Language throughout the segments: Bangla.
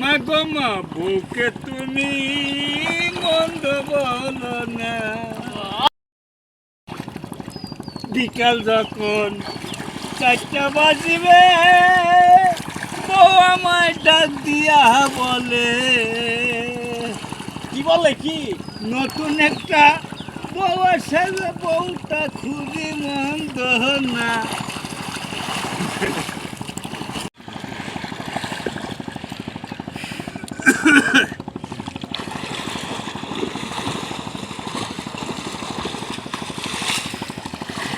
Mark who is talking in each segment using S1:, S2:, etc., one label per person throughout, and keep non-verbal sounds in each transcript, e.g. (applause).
S1: মা গো মা বউকে তুমি মন্দ বলো না। বিকাল যখন চারটা বাজিবে, বউ আমায় ডাক দিয়া বলে।
S2: কি বলে কি?
S1: নতুন একটা বউ আসলে বউটা খুবই মন্দ না।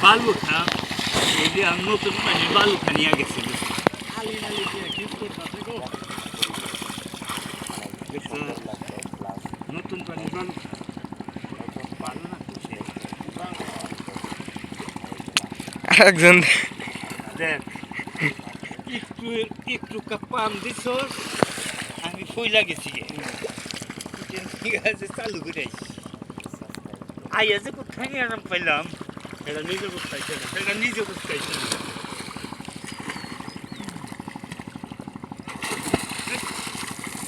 S1: বালু খা এই যে আমি নতুন পানি বালু খানিয়া গেছিল
S2: আলি নালি দিয়ে কি করতেছে গো
S1: দেখছ? নতুন পানি বালু ভালো না।
S3: আরেকজন
S1: দেখ একটু একটু পাম দিছ আমি ফইলা গেছি ঠিক আছে চালু করে আইয়া যে কোথায় আরাম পাইলাম
S2: এটা নিজে বুঝতেছে না।
S1: সেটা নিজে বুঝতে পারছি না।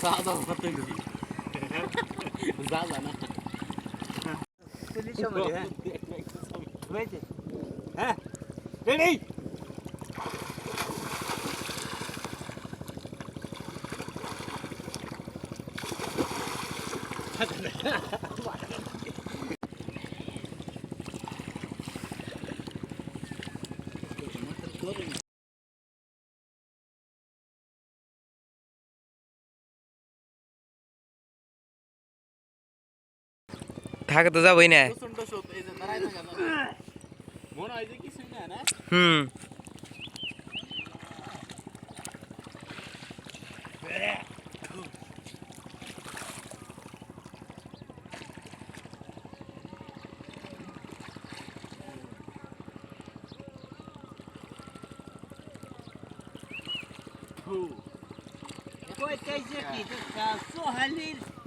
S2: সাদা হতে গেছি। (laughs)
S3: থাকে তো যাবই না?
S2: প্রচণ্ড শোক এই যে দাঁড়ায় থাকা যাবে না।